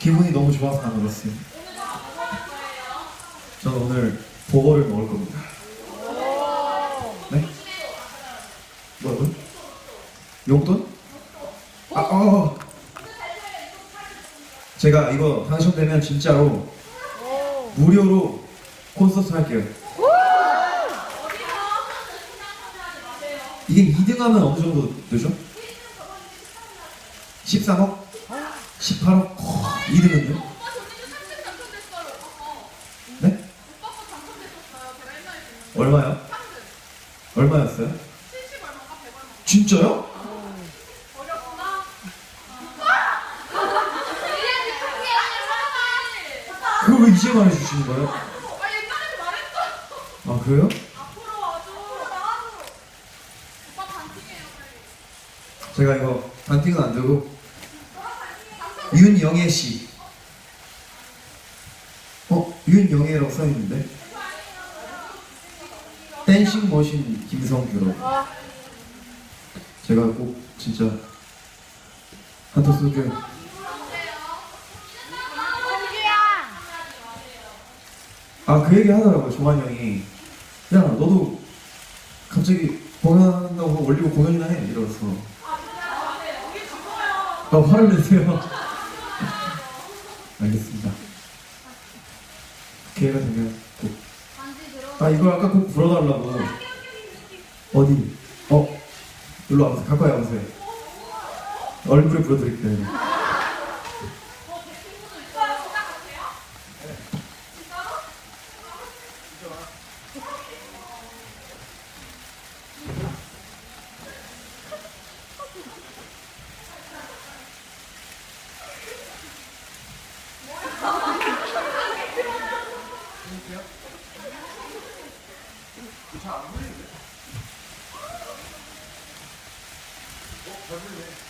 기분이 너무 좋아서 나눠봤어요. 저는 오늘 보거를 먹을 겁니다. 네? 뭐라고요? 용돈? 아, 어. 제가 이거 당첨되면 진짜로 무료로 콘서트 할게요. 이게 2등 하면 어느 정도 되죠? 13억? 18억? 2등은요? 네? 얼마요? 얼마였어요? 진짜요? 그걸 왜 이제 말해주시는 거예요? 아 그래요? 제가 이거 반팅은 안 되고 윤영애 씨. 어 윤영애라고 써 있는데 댄싱 머신 김성규로. 제가 꼭 진짜 한턱 쏠게요. 아그 얘기 하더라고요 종환이 형이 야 너도 갑자기 공연한다고 올리고 공연이나 해 이러면서 아 화를 내세요 알겠습니다. 기회가 되면 꼭 아 이거 아까 꼭 불어달라고. 어디? 어? 일로 와보세요. 가까이 와보세요. 얼굴에 불어드릴게요 어디요?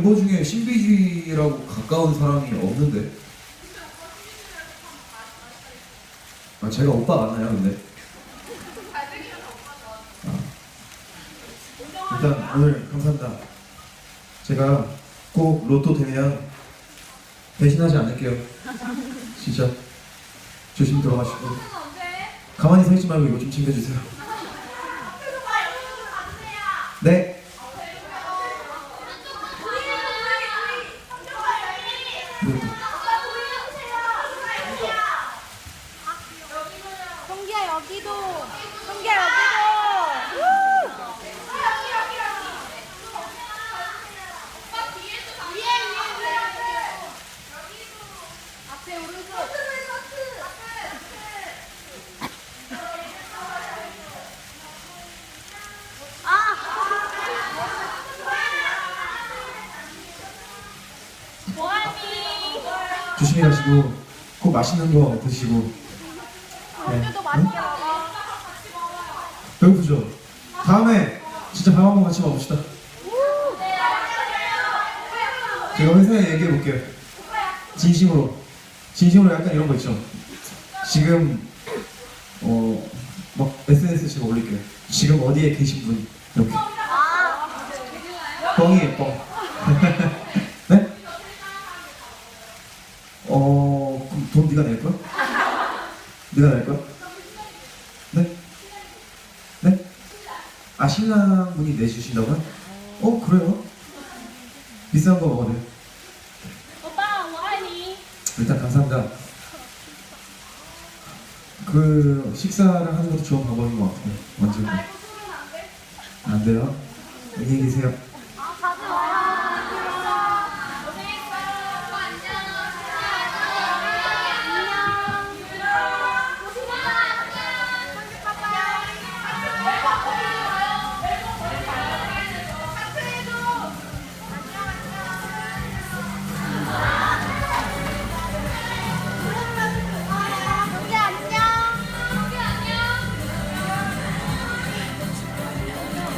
멤버 중에 신비주의라고 가까운 사람이 없는데. 아, 제가 오빠 맞나요, 근데? 아. 일단, 오늘 감사합니다. 제가 꼭 로또 되면 배신하지 않을게요. 진짜. 조심히 들어가시고. 가만히 서 있지 말고 이거 좀 챙겨주세요. 네. 로또. 성기야 여기도 성기야 여기도 앞에 오른쪽 조심히 가시고 꼭 맛있는 거 드시고. 네. 먹어 배고프죠? 다음에 진짜 밥 한번 같이 먹읍시다. 제가 회사에 얘기해 볼게요. 진심으로. 진심으로 약간 이런 거 있죠. 지금 어 막 SNS 제가 올릴게요. 지금 어디에 계신 분 이렇게. 뻥이에요 뻥. 돈 네가 낼 거야? 네가 낼 거야? 네? 네? 아 신랑분이 내주신다고요? 어 그래요? 비싼 거 먹어도 돼요? 오빠 뭐하니? 일단 감사합니다 그 식사를 하는 것도 좋은 방법인 것 같아요. 언제나. 돼? 안 돼요? 안녕히 계세요.